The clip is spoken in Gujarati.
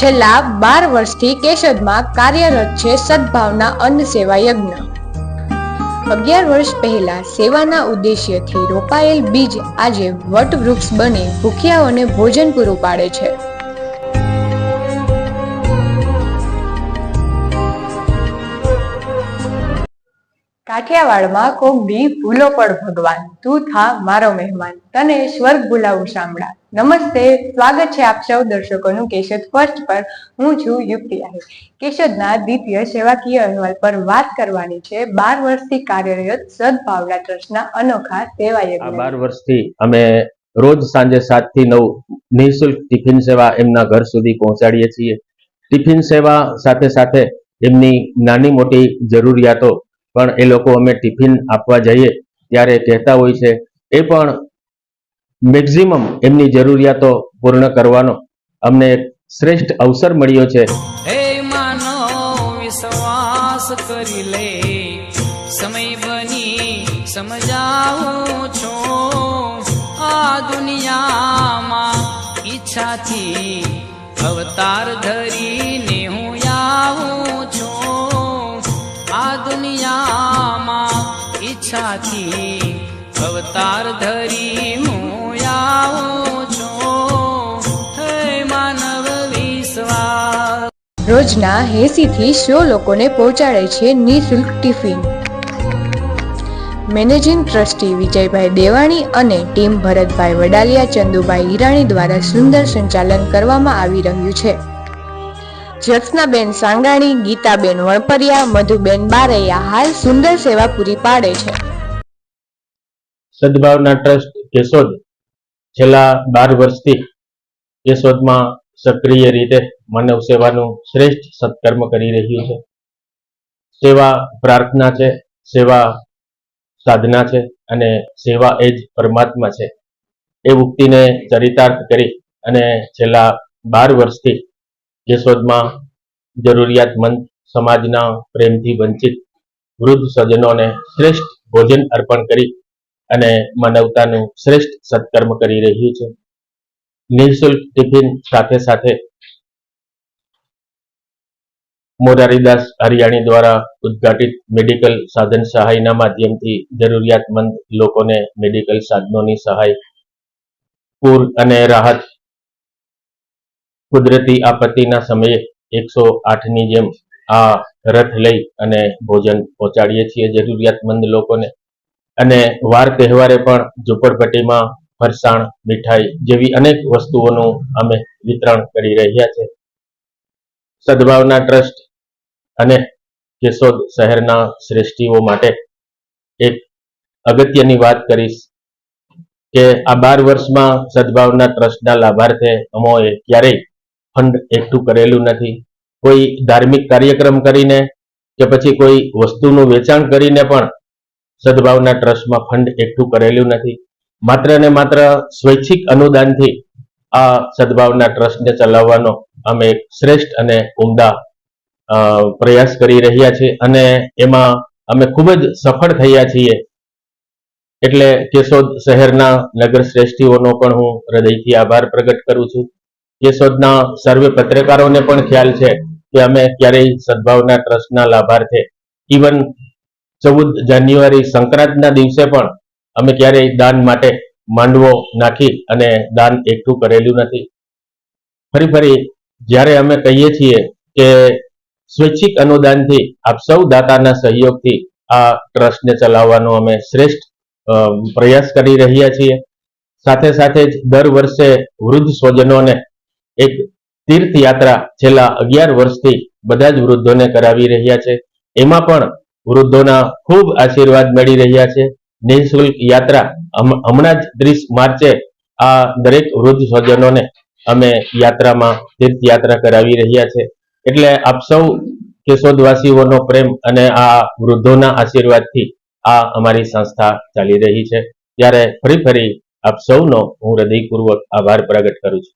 છેલ્લા બાર વર્ષથી કેશોદમાં કાર્યરત છે સદભાવના અન્ન સેવા યજ્ઞ. અગિયાર વર્ષ પહેલા સેવાના ઉદ્દેશ્યથી રોપાયેલ બીજ આજે વટવૃક્ષ બની ભૂખ્યાઓને ભોજન પૂરું પાડે છે. કાઠિયાવાડમાં કોક દી ભૂલો પડ ભગવાન. તું થા મારો મહેમાન. તને સ્વર્ગ ભૂલાવું સાંભળા. નમસ્તે. સ્વાગત છે આપ સૌ દર્શકોનું કેશોદ ફર્સ્ટ પર. હું છું યુક્તિ આહી કેશોદના દ્વિતીય સેવાકીય અહેવાલ પર વાત કરવાની છે. બાર વર્ષથી કાર્યરત સદભાવના ટ્રસ્ટના અનોખા સેવા બાર વર્ષથી અમે રોજ સાંજે સાતથી નવ નિઃશુલ્ક ટિફિન સેવા એમના ઘર સુધી પહોંચાડીએ છીએ. ટિફિન સેવા સાથે સાથે એમની નાની મોટી જરૂરિયાતો પણ એ લોકો અમે ટિફિન આપવા જઈએ ત્યારે કહેતા હોય છે, એ પણ મેક્ઝિમમ એમની જરૂરિયાતો પૂર્ણ કરવાનો. અમને શ્રેષ્ઠ અવસર મળ્યો છે. કરી લે, સમય બની છું. આ દુનિયામાં ઈચ્છાથી અવતાર ધરીને દુનિયામાં ઈચ્છાથી અવતાર ધરી હું આવું છું. માનવ વિશ્વાસ. રોજના એસી થી સો લોકોને પહોંચાડે છે નિઃશુલ્ક tiffin. Managing trustee Vijaybhai Devani અને ટીમ ભરતભાઈ વડાલિયા ચંદુભાઈ હિરાણી દ્વારા સુંદર સંચાલન કરવામાં આવી રહ્યું છે. જ્યોત્સનાબેન સાંગાણી, ગીતાબેન વણપરિયા, મધુબેન બારૈયા હાલ સુંદર સેવા પૂરી પાડે છે. સદભાવના ટ્રસ્ટ કેશોદ છેલ્લા બાર વર્ષથી કેશોદમાં સક્રિય રીતે માનવ સેવાનું શ્રેષ્ઠ સત્કર્મ કરી રહ્યું છે. સેવા પ્રાર્થના છે, સેવા સાધના છે અને સેવા એ જ પરમાત્મા છે. એ ઉક્તિને ચરિતાર્થ કરી અને છેલ્લા બાર વર્ષથી કેશોદમાં જરૂરિયાતમંદ સમાજના પ્રેમથી વંચિત વૃદ્ધ સજ્જનોને શ્રેષ્ઠ ભોજન અર્પણ કરી અને માનવતાનું શ્રેષ્ઠ સત્કર્મ કરી રહ્યું છે. નિઃશુલ્ક ટિફિન સાથે સાથે મોરારીદાસ હરિયાણી દ્વારા ઉદ્ઘાટિત મેડિકલ સાધન સહાયના માધ્યમથી જરૂરિયાતમંદ લોકોને મેડિકલ સાધનોની સહાય, પૂર અને રાહત કુદરતી આપત્તિના સમયે એકસો આઠની જેમ આ રથ લઈ અને ભોજન પહોંચાડીએ છીએ જરૂરિયાતમંદ લોકોને. અને વાર તહેવારે પણ ઝુંપડપટ્ટીમાં ફરસાણ, મીઠાઈ જેવી અનેક વસ્તુઓનું અમે વિતરણ કરી રહ્યા છે. સદભાવના ટ્રસ્ટ અને કેશોદ શહેરના શ્રેષ્ઠીઓ માટે એક અગત્યની વાત કરીશ કે આ બાર વર્ષમાં સદભાવના ટ્રસ્ટના લાભાર્થે અમોએ ક્યારેય ફંડ એકઠું કરેલું નથી. કોઈ ધાર્મિક કાર્યક્રમ કરીને કે પછી કોઈ વસ્તુનું વેચાણ કરીને પણ સદભાવના ટ્રસ્ટમાં ફંડ એકઠું કરેલું નથી. માત્ર ને માત્ર સ્વૈચ્છિક અનુદાનથી આ સદભાવના ટ્રસ્ટને ચલાવવાનો અમે શ્રેષ્ઠ અને ઉમદા પ્રયાસ કરી રહ્યા છીએ અને એમાં અમે ખૂબ જ સફળ થયા છીએ. એટલે કેશોદ શહેરના નગર શ્રેષ્ઠીઓનો પણ હું હૃદયથી આભાર પ્રગટ કરું છું. કેશોદના સર્વે પત્રકારોને પણ ખ્યાલ છે કે અમે ક્યારેય સદભાવના ટ્રસ્ટના લાભાર્થે ઇવન ચૌદ જાન્યુઆરી સંક્રાંતના દિવસે પણ અમે ક્યારેય દાન માટે માંડવો નાખી અને દાન એકઠું કરેલું નથી. ફરી ફરી જ્યારે અમે કહીએ છીએ કે સ્વૈચ્છિક અનુદાનથી આપ સૌ દાતાના સહયોગથી આ ટ્રસ્ટને ચલાવવાનો અમે શ્રેષ્ઠ પ્રયાસ કરી રહ્યા છીએ. સાથે સાથે જ દર વર્ષે વૃદ્ધ સ્વજનોને એક તીર્થયાત્રા છેલ્લા અગિયાર વર્ષથી બધા જ વૃદ્ધોને કરાવી રહ્યા છે. એમાં પણ વૃદ્ધોના ખૂબ આશીર્વાદ મળી રહ્યા છે. નિઃશુલ્ક યાત્રા હમણાં જ ત્રીસ માર્ચે આ દરેક વૃદ્ધ સ્વજનોને અમે યાત્રામાં તીર્થયાત્રા કરાવી રહ્યા છે. એટલે આપ સૌ કેશોદવાસીઓનો પ્રેમ અને આ વૃદ્ધોના આશીર્વાદથી આ અમારી સંસ્થા ચાલી રહી છે. ત્યારે ફરી ફરી આપ સૌનો હું હૃદયપૂર્વક આભાર પ્રગટ કરું છું.